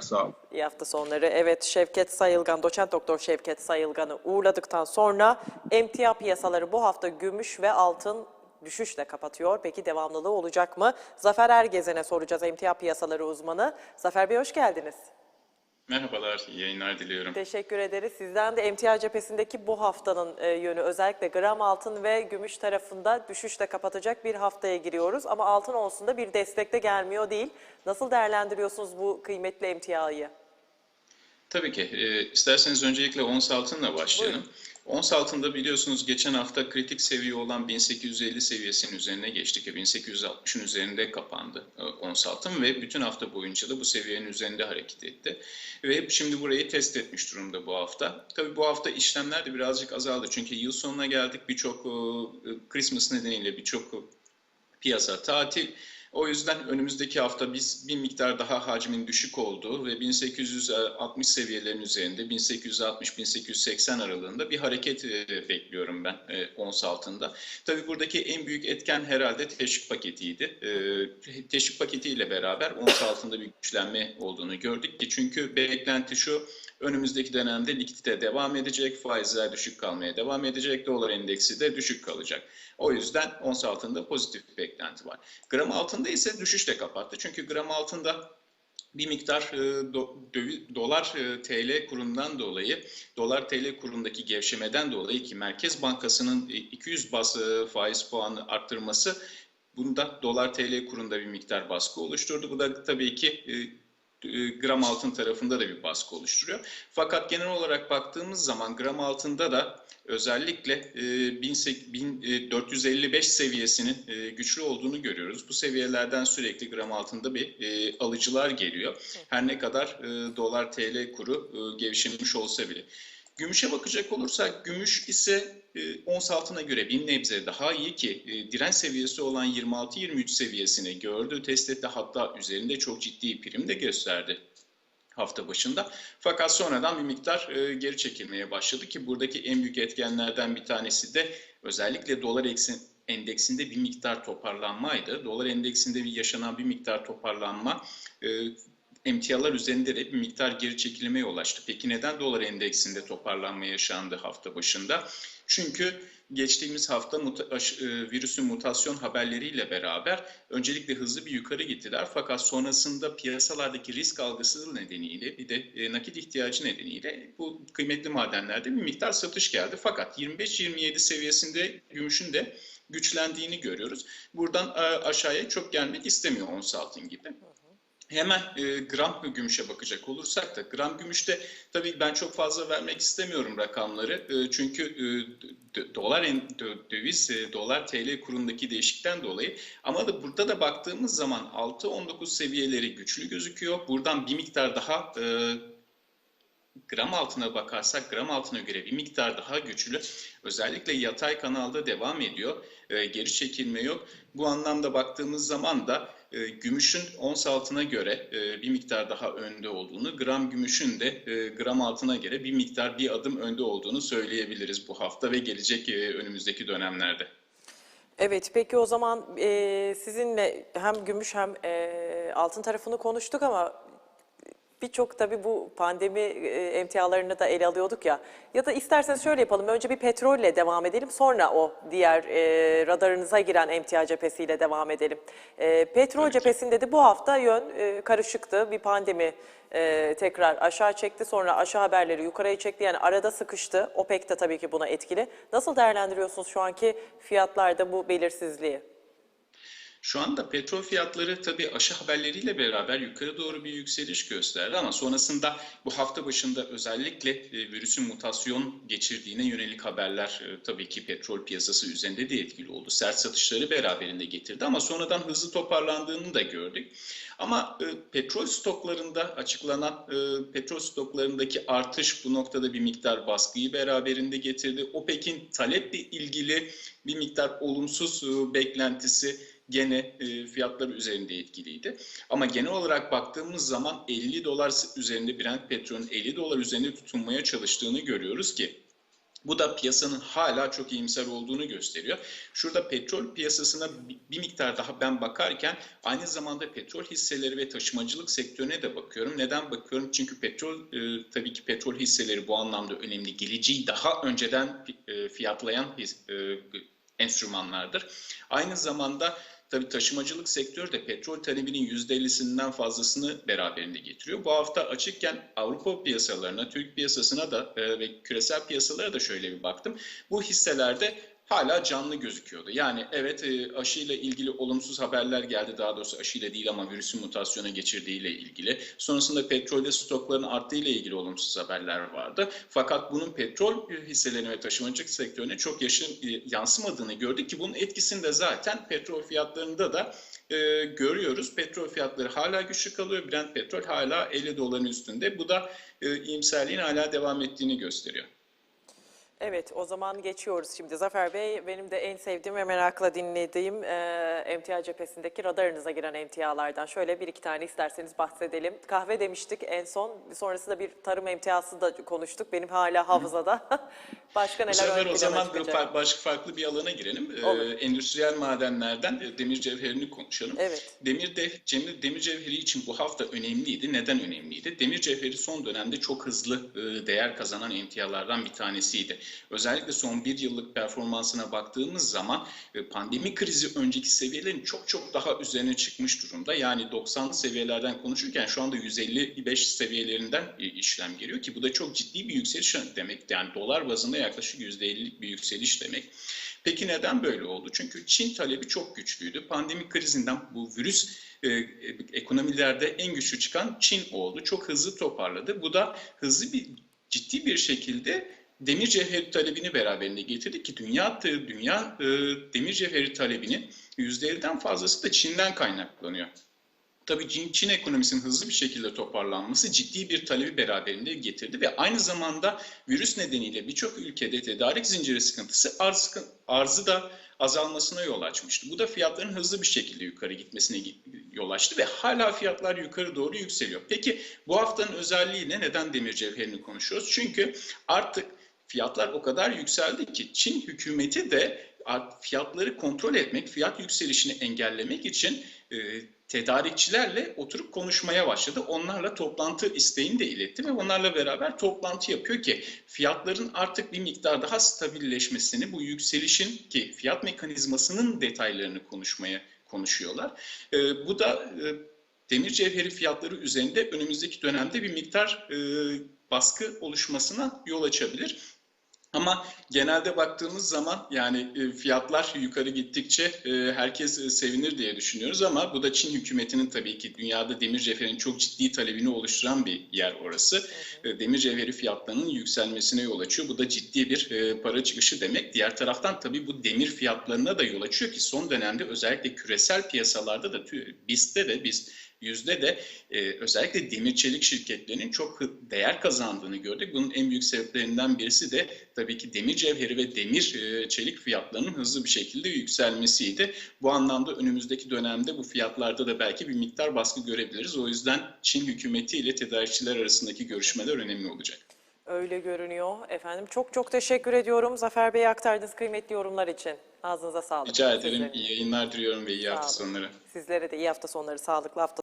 Sağ olun. İyi hafta sonları. Evet Şevket Sayılgan, doçent doktor Şevket Sayılgan'ı uğurladıktan sonra emtia piyasaları bu hafta gümüş ve altın düşüşle kapatıyor. Peki devamlılığı olacak mı? Zafer Ergezen'e soracağız emtia piyasaları uzmanı. Zafer Bey hoş geldiniz. Merhabalar, iyi yayınlar diliyorum. Teşekkür ederiz. Sizden de emtia cephesindeki bu haftanın e, yönü özellikle gram altın ve gümüş tarafında düşüşle kapatacak bir haftaya giriyoruz. Ama altın olsun da bir destekte gelmiyor değil. Nasıl değerlendiriyorsunuz bu kıymetli emtiayı? Tabii ki. E, isterseniz öncelikle ons altınla başlayalım. Ons altında biliyorsunuz geçen hafta kritik seviye olan 1850 seviyesinin üzerine geçtik. 1860'ın üzerinde kapandı e, ons altın ve bütün hafta boyunca da bu seviyenin üzerinde hareket etti. Ve şimdi burayı test etmiş durumda bu hafta. Tabii bu hafta işlemler de birazcık azaldı. Çünkü yıl sonuna geldik. Birçok e, Christmas nedeniyle birçok piyasa tatil. O yüzden önümüzdeki hafta biz bir miktar daha hacmin düşük olduğu ve 1860 seviyelerin üzerinde 1860-1880 aralığında bir hareket e, bekliyorum ben e, ons altında. Tabii buradaki en büyük etken herhalde teşvik paketiydi. E, teşvik paketiyle beraber ons altında bir güçlenme olduğunu gördük ki çünkü beklenti şu önümüzdeki dönemde likidite devam edecek, faizler düşük kalmaya devam edecek, dolar endeksi de düşük kalacak. O yüzden ons altında pozitif bir beklenti var. Gram altında ise düşüşle kapattı. Çünkü gram altında bir miktar e, dolar e, TL kurundan dolayı, dolar TL kurundaki gevşemeden dolayı ki Merkez Bankası'nın 200 bas e, faiz puanı arttırması bunda dolar TL kurunda bir miktar baskı oluşturdu. Bu da tabii ki gram altın tarafında da bir baskı oluşturuyor. Fakat genel olarak baktığımız zaman gram altında da özellikle e, 1455 seviyesinin e, güçlü olduğunu görüyoruz. Bu seviyelerden sürekli gram altında bir e, alıcılar geliyor. Her ne kadar e, dolar TL kuru e, gevşemiş olsa bile. Gümüşe bakacak olursak gümüş ise e, ons altına göre bir nebze daha iyi ki e, direnç seviyesi olan 26-23 seviyesini gördü, test etti hatta üzerinde çok ciddi prim de gösterdi hafta başında. Fakat sonradan bir miktar e, geri çekilmeye başladı ki buradaki en büyük etkenlerden bir tanesi de özellikle dolar eksin, endeksinde bir miktar toparlanmaydı. Dolar endeksinde bir yaşanan bir miktar toparlanma e, emtialar üzerinde de bir miktar geri çekilmeye ulaştı. Peki neden dolar endeksinde toparlanma yaşandı hafta başında? Çünkü geçtiğimiz hafta e, virüsün mutasyon haberleriyle beraber öncelikle hızlı bir yukarı gittiler. Fakat sonrasında piyasalardaki risk algısı nedeniyle bir de e, nakit ihtiyacı nedeniyle bu kıymetli madenlerde bir miktar satış geldi. Fakat 25-27 seviyesinde gümüşün de güçlendiğini görüyoruz. Buradan e, aşağıya çok gelmek istemiyor ons altın gibi. Hemen e, gram gümüşe bakacak olursak da gram gümüşte tabii ben çok fazla vermek istemiyorum rakamları. E, çünkü e, dolar en, döviz e, dolar TL kurundaki değişikten dolayı ama da burada da baktığımız zaman 6-19 seviyeleri güçlü gözüküyor. Buradan bir miktar daha e, gram altına bakarsak gram altına göre bir miktar daha güçlü. Özellikle yatay kanalda devam ediyor. E, geri çekilme yok. Bu anlamda baktığımız zaman da e, gümüşün ons altına göre e, bir miktar daha önde olduğunu, gram gümüşün de e, gram altına göre bir miktar bir adım önde olduğunu söyleyebiliriz bu hafta ve gelecek e, önümüzdeki dönemlerde. Evet, peki o zaman e, sizinle hem gümüş hem e, altın tarafını konuştuk ama birçok tabii bu pandemi e, emtialarını da ele alıyorduk ya. Ya da isterseniz şöyle yapalım. Önce bir petrolle devam edelim. Sonra o diğer e, radarınıza giren emtia cephesiyle devam edelim. E, petrol Evet. cephesinde de bu hafta yön e, karışıktı. Bir pandemi e, tekrar aşağı çekti. Sonra aşağı haberleri yukarıya çekti. Yani arada sıkıştı. OPEC de tabii ki buna etkili. Nasıl değerlendiriyorsunuz şu anki fiyatlarda bu belirsizliği? Şu anda petrol fiyatları tabii aşı haberleriyle beraber yukarı doğru bir yükseliş gösterdi ama sonrasında bu hafta başında özellikle e, virüsün mutasyon geçirdiğine yönelik haberler e, tabii ki petrol piyasası üzerinde de etkili oldu. Sert satışları beraberinde getirdi ama sonradan hızlı toparlandığını da gördük. Ama e, petrol stoklarında açıklanan petrol stoklarındaki artış bu noktada bir miktar baskıyı beraberinde getirdi. OPEC'in taleple ilgili bir miktar olumsuz beklentisi gene e, fiyatlar üzerinde etkiliydi. Ama genel olarak baktığımız zaman 50 dolar üzerinde Brent petrolün 50 dolar üzerinde tutunmaya çalıştığını görüyoruz ki Bu da piyasanın hala çok iyimser olduğunu gösteriyor. Şurada petrol piyasasına bir- miktar daha ben bakarken aynı zamanda petrol hisseleri ve taşımacılık sektörüne de bakıyorum. Neden bakıyorum? Çünkü petrol e, tabii ki petrol hisseleri bu anlamda önemli. Geleceği daha önceden e, fiyatlayan his- e, enstrümanlardır. Aynı zamanda tabii taşımacılık sektörü de petrol talebinin %50'sinden fazlasını beraberinde getiriyor. Bu hafta açıkken Avrupa piyasalarına, Türk piyasasına da e, ve küresel piyasalara da şöyle bir baktım. Bu hisselerde hala canlı gözüküyordu. Yani evet e, aşıyla ilgili olumsuz haberler geldi. Daha doğrusu aşıyla değil ama virüsün mutasyona geçirdiğiyle ilgili. Sonrasında petrolde stokların arttığıyla ilgili olumsuz haberler vardı. Fakat bunun petrol hisselerine ve taşımacılık sektörüne çok yaşın, e, yansımadığını gördük ki bunun etkisini de zaten petrol fiyatlarında da e, görüyoruz. Petrol fiyatları hala güçlü kalıyor. Brent petrol hala 50 doların üstünde. Bu da e, iyimserliğin hala devam ettiğini gösteriyor. Evet, o zaman geçiyoruz şimdi. Zafer Bey, benim de en sevdiğim ve merakla dinlediğim e, emtia cephesindeki radarınıza giren emtialardan. Şöyle bir iki tane isterseniz bahsedelim. Kahve demiştik en son. Sonrasında bir tarım emtiası da konuştuk. Benim hala hafızada. Başka Bu neler sefer ön o zaman çıkacak? başka farklı bir alana girelim. Ee, endüstriyel madenlerden demir cevherini konuşalım. Evet. Demir, de, demir, demir cevheri için bu hafta önemliydi. Neden önemliydi? Demir cevheri son dönemde çok hızlı değer kazanan emtialardan bir tanesiydi. Özellikle son bir yıllık performansına baktığımız zaman e, pandemi krizi önceki seviyelerin çok çok daha üzerine çıkmış durumda. Yani 90'lı seviyelerden konuşurken şu anda 155 seviyelerinden e, işlem geliyor ki bu da çok ciddi bir yükseliş demek. Yani dolar bazında yaklaşık %50'lik bir yükseliş demek. Peki neden böyle oldu? Çünkü Çin talebi çok güçlüydü. Pandemi krizinden bu virüs e, ekonomilerde en güçlü çıkan Çin oldu. Çok hızlı toparladı. Bu da hızlı bir ciddi bir şekilde demir cevheri talebini beraberinde getirdi ki dünya dünya e, demir cevheri talebinin %50'den fazlası da Çin'den kaynaklanıyor. Tabii Çin, Çin ekonomisinin hızlı bir şekilde toparlanması ciddi bir talebi beraberinde getirdi ve aynı zamanda virüs nedeniyle birçok ülkede tedarik zinciri sıkıntısı arz, arzı da azalmasına yol açmıştı. Bu da fiyatların hızlı bir şekilde yukarı gitmesine yol açtı ve hala fiyatlar yukarı doğru yükseliyor. Peki bu haftanın özelliği ne? Neden demir cevherini konuşuyoruz? Çünkü artık fiyatlar o kadar yükseldi ki Çin hükümeti de fiyatları kontrol etmek, fiyat yükselişini engellemek için e, tedarikçilerle oturup konuşmaya başladı. Onlarla toplantı isteğini de iletti ve onlarla beraber toplantı yapıyor ki fiyatların artık bir miktar daha stabilleşmesini, bu yükselişin ki fiyat mekanizmasının detaylarını konuşmaya konuşuyorlar. E, bu da e, demir cevheri fiyatları üzerinde önümüzdeki dönemde bir miktar e, baskı oluşmasına yol açabilir. Ama genelde baktığımız zaman yani e, fiyatlar yukarı gittikçe e, herkes e, sevinir diye düşünüyoruz ama bu da Çin hükümetinin tabii ki dünyada demir cevherinin çok ciddi talebini oluşturan bir yer orası. Demir cevheri fiyatlarının yükselmesine yol açıyor. Bu da ciddi bir para çıkışı demek. Diğer taraftan tabii bu demir fiyatlarına da yol açıyor ki son dönemde özellikle küresel piyasalarda da BIST'te de biz yüzde de e, özellikle demir çelik şirketlerinin çok değer kazandığını gördük. Bunun en büyük sebeplerinden birisi de tabii ki demir cevheri ve demir e, çelik fiyatlarının hızlı bir şekilde yükselmesiydi. Bu anlamda önümüzdeki dönemde bu fiyatlarda da belki bir miktar baskı görebiliriz. O yüzden Çin hükümeti ile tedarikçiler arasındaki görüşmeler önemli olacak. Öyle görünüyor efendim. Çok çok teşekkür ediyorum Zafer Bey'e aktardığınız kıymetli yorumlar için. Ağzınıza sağlık. Rica ederim. Sizlerin. İyi yayınlar diliyorum ve iyi hafta sonları. Sizlere de iyi hafta sonları, sağlıklı hafta